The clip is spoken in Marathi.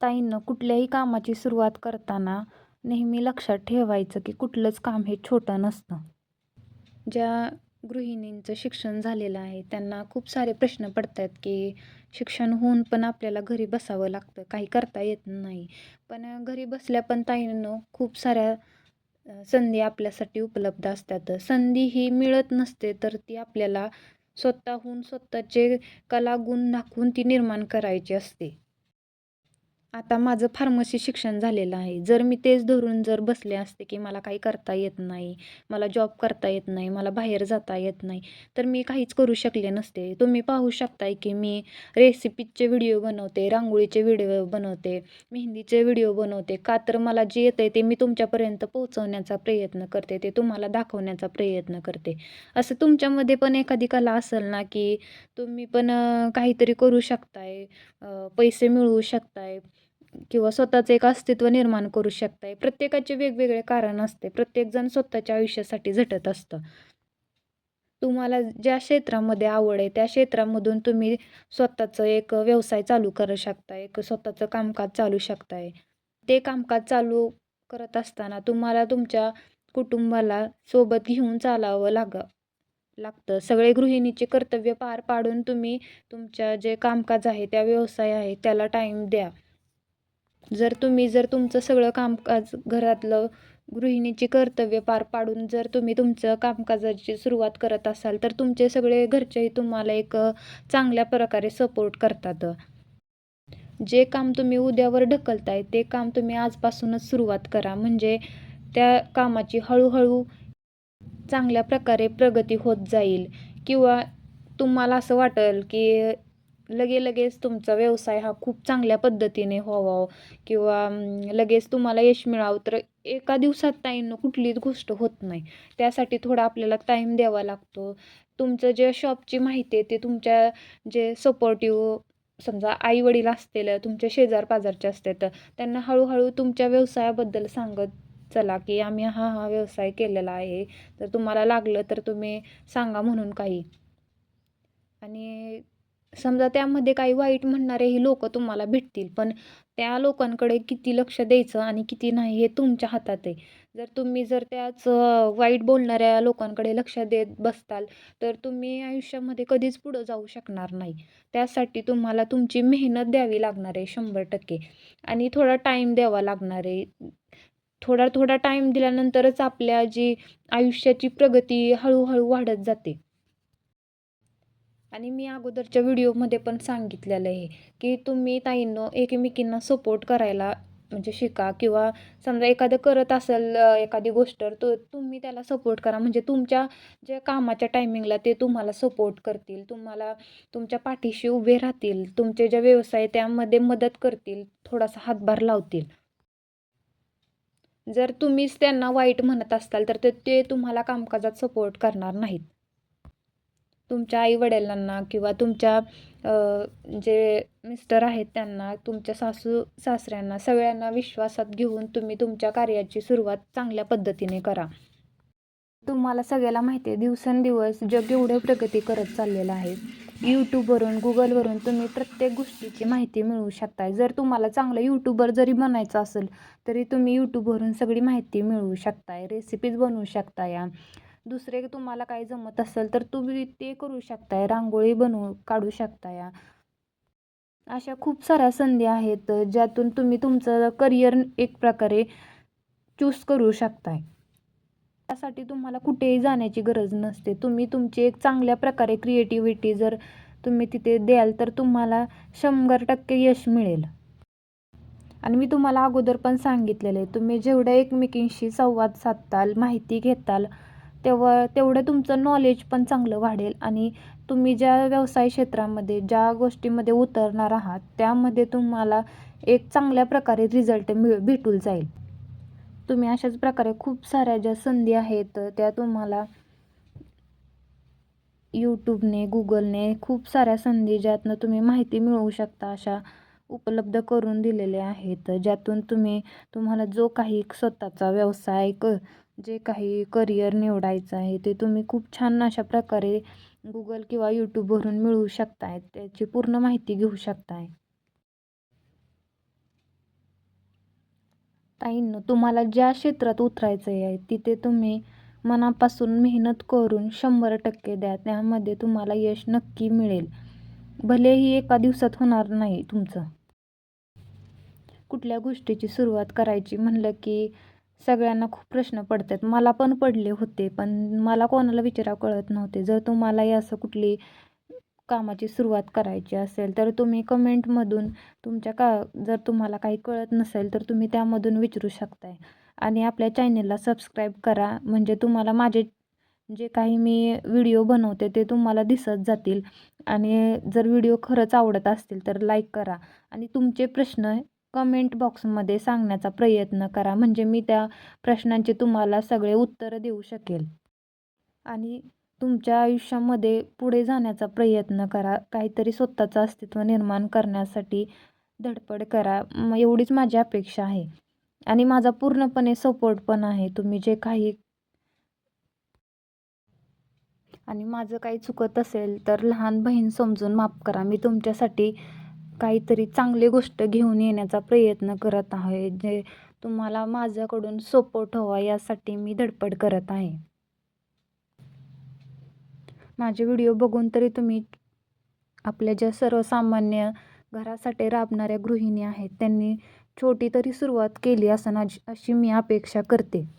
ताईनं कुठल्याही कामाची सुरुवात करताना नेहमी लक्षात ठेवायचं की कुठलंच काम हे छोटं नसतं. ज्या गृहिणींचं शिक्षण झालेलं आहे त्यांना खूप सारे प्रश्न पडत आहेत की शिक्षण होऊन पण आपल्याला घरी बसावं लागतं काही करता येत नाही. पण घरी बसल्या पण ताईनं खूप साऱ्या संधी आपल्यासाठी उपलब्ध असतात. संधी ही मिळत नसते तर ती आपल्याला स्वतःहून स्वतःचे कला गुण दाखवून ती निर्माण करायची असते. आता माझं फार्मसी शिक्षण झालेलं आहे. जर मी तेच धरून जर बसले असते की मला काही करता येत नाही मला जॉब करता येत नाही मला बाहेर जाता येत नाही तर मी काहीच करू शकले नसते. तुम्ही पाहू शकताय की मी रेसिपीचे व्हिडिओ बनवते रांगोळीचे व्हिडिओ बनवते मेहंदीचे व्हिडिओ बनवते. का तर मला जे येतं आहे ते मी तुमच्यापर्यंत पोहोचवण्याचा प्रयत्न करते ते तुम्हाला दाखवण्याचा प्रयत्न करते. असं तुमच्यामध्ये पण एखादी कला असेल ना की तुम्ही पण काहीतरी करू शकताय पैसे मिळवू शकताय किंवा स्वतःचं एक अस्तित्व निर्माण करू शकताय. प्रत्येकाचे वेगवेगळे कारण असते. प्रत्येकजण स्वतःच्या आयुष्यासाठी झटत असतं. तुम्हाला ज्या क्षेत्रामध्ये आवड आहे त्या क्षेत्रामधून तुम्ही स्वतःचं एक व्यवसाय चालू करू शकता एक स्वतःचं कामकाज चालू शकताय. ते कामकाज चालू करत असताना तुम्हाला तुमच्या कुटुंबाला सोबत घेऊन चालावं लाग लागतं. सगळे गृहिणीचे कर्तव्य पार पाडून तुम्ही तुमच्या जे कामकाज आहे त्या व्यवसाय आहे त्याला टाईम द्या. जर तुम्ही जर तुमचं सगळं कामकाज घरातलं गृहिणीची कर्तव्य पार पाडून जर तुम्ही तुमचं कामकाजाची सुरुवात करत असाल तर तुमचे सगळे घरचेही तुम्हाला एक चांगल्या प्रकारे सपोर्ट करतात. जे काम तुम्ही उद्यावर ढकलताय ते काम तुम्ही आजपासूनच सुरुवात करा. म्हणजे त्या कामाची हळूहळू चांगल्या प्रकारे प्रगती होत जाईल. किंवा तुम्हाला असं वाटेल की लगे लगेच तुमचा व्यवसाय हा खूप चांगल्या पद्धतीने व्हावा हो. किंवा लगेच तुम्हाला यश मिळावं तर एका दिवसात ताईंनो कुठलीच गोष्ट होत नाही. त्यासाठी थोडा आपल्याला टाईम द्यावा लागतो. तुमचं जे शॉपची माहिती आहे ते तुमच्या जे सपोर्टिव्ह समजा आई वडील असतील तुमच्या शेजार पाजारचे असतात त्यांना हळूहळू तुमच्या व्यवसायाबद्दल सांगत चला की आम्ही हा हा व्यवसाय केलेला आहे. तर तुम्हाला लागलं तर तुम्ही सांगा म्हणून काही. आणि समजा त्यामध्ये काही वाईट म्हणणारेही लोक तुम्हाला भेटतील पण त्या लोकांकडे किती लक्ष द्यायचं आणि किती नाही हे तुमच्या हातात आहे. जर तुम्ही जर त्याच वाईट बोलणाऱ्या लोकांकडे लक्ष देत बसताल तर तुम्ही आयुष्यामध्ये कधीच पुढं जाऊ शकणार नाही. त्यासाठी तुम्हाला तुमची मेहनत द्यावी लागणार आहे शंभर टक्के. आणि थोडा टाईम द्यावा लागणार. आहे थोडा थोडा टाईम दिल्यानंतरच आपल्या जी आयुष्याची प्रगती हळूहळू वाढत जाते. आणि मी अगोदरच्या व्हिडिओमध्ये पण सांगितलेलं आहे की तुम्ही ताईंनो एकमेकींना सपोर्ट करायला म्हणजे शिका किंवा समजा एखादं करत असेल एखादी गोष्ट तर तो तुम्ही त्याला सपोर्ट करा. म्हणजे तुमच्या ज्या कामाच्या टायमिंगला ते तुम्हाला सपोर्ट करतील तुम्हाला तुमच्या पाठीशी उभे राहतील तुमचे जे व्यवसाय त्यामध्ये मदत करतील थोडासा हातभार लावतील. जर तुम्हीच त्यांना वाईट म्हणत असाल तर ते तुम्हाला कामकाजात सपोर्ट करणार नाहीत. तुमच्या आईवडिलांना किंवा तुमच्या जे मिस्टर आहेत त्यांना तुमच्या सासू सासऱ्यांना सगळ्यांना विश्वासात घेऊन तुम्ही तुमच्या कार्याची सुरुवात चांगल्या पद्धतीने करा. तुम्हाला सगळ्याला माहिती आहे दिवसेंदिवस जग एवढं प्रगती करत चाललेलं आहे. यूट्यूबवरून गुगलवरून तुम्ही प्रत्येक गोष्टीची माहिती मिळवू शकताय. जर तुम्हाला चांगलं यूट्यूबर जरी बनायचं असेल तरी तुम्ही यूट्यूबवरून सगळी माहिती मिळवू शकताय रेसिपीज बनवू शकता या दुसरे तुम्हाला काही जमत असेल तर तुम्ही ते करू शकताय. रांगोळी बनवू काढू शकताय. अशा खूप साऱ्या संधी आहेत ज्यातून तुम्ही तुमचं करिअर एक प्रकारे चूज करू शकताय. त्यासाठी तुम्हाला कुठेही जाण्याची गरज नसते. तुम्ही तुमची एक चांगल्या प्रकारे क्रिएटिव्हिटी जर तुम्ही तिथे द्याल तर तुम्हाला शंभर टक्के यश मिळेल. आणि मी तुम्हाला अगोदर पण सांगितलेलं आहे तुम्ही जेवढ्या एकमेकींशी संवाद साधताल माहिती घेताल तेव्हा तेवढं तुमचं नॉलेज पण चांगलं वाढेल. आणि तुम्ही ज्या व्यवसाय क्षेत्रामध्ये ज्या गोष्टीमध्ये उतरणार आहात त्यामध्ये तुम्हाला एक चांगल्या प्रकारे रिझल्ट मिळ भेटून जाईल. तुम्ही अशाच प्रकारे खूप साऱ्या ज्या संधी आहेत त्या तुम्हाला यूट्यूबने गुगलने खूप साऱ्या संधी ज्यातनं तुम्ही माहिती मिळवू शकता अशा उपलब्ध करून दिलेल्या आहेत. ज्यातून तुम्ही तुम्हाला जो काही स्वतःचा व्यवसाय क जे काही करिअर निवडायचं आहे ते तुम्ही खूप छान अशा प्रकारे गुगल किंवा यूट्यूबवरून मिळवू शकताय त्याची पूर्ण माहिती घेऊ शकताय. ताईंनो तुम्हाला ज्या क्षेत्रात उतरायचं आहे तिथे तुम्ही मनापासून मेहनत करून शंभर टक्के द्या. त्यामध्ये तुम्हाला यश नक्की मिळेल. भलेही एका दिवसात होणार नाही तुमचं. कुठल्या गोष्टीची सुरुवात करायची? म्हणलं की सगळ्यांना खूप प्रश्न पडतात. मला पण पडले होते पण मला कोणाला विचारावं कळत नव्हते. जर तुम्हालाही असं कुठली कामाची सुरुवात करायची असेल तर तुम्ही कमेंटमधून तुमच्या का जर तुम्हाला काही कळत नसेल तर तुम्ही त्यामधून विचारू शकताय. आणि आपल्या चॅनेलला सबस्क्राईब करा. म्हणजे तुम्हाला माझे जे काही मी व्हिडिओ बनवते ते तुम्हाला दिसत जातील. आणि जर व्हिडिओ खरंच आवडत असतील तर लाईक करा. आणि तुमचे प्रश्न कमेंट बॉक्समध्ये सांगण्याचा प्रयत्न करा. म्हणजे मी त्या प्रश्नांचे तुम्हाला सगळे उत्तरं देऊ शकेल. आणि तुमच्या आयुष्यामध्ये पुढे जाण्याचा प्रयत्न करा. काहीतरी स्वतःचं अस्तित्व निर्माण करण्यासाठी धडपड करा. एवढीच माझी अपेक्षा आहे. आणि माझा पूर्णपणे सपोर्ट पण आहे. तुम्ही जे काही आणि माझं काही चुकत असेल तर लहान बहीण समजून माफ करा. मी तुमच्यासाठी काहीतरी चांगली गोष्ट घेऊन येण्याचा प्रयत्न करत आहे जे तुम्हाला माझ्याकडून सपोर्ट हवा यासाठी मी धडपड करत आहे. माझे व्हिडिओ बघून तरी तुम्ही आपल्या ज्या सर्वसामान्य घरासाठी राबणाऱ्या गृहिणी आहेत त्यांनी छोटी तरी सुरुवात केली असं अशी मी अपेक्षा करते.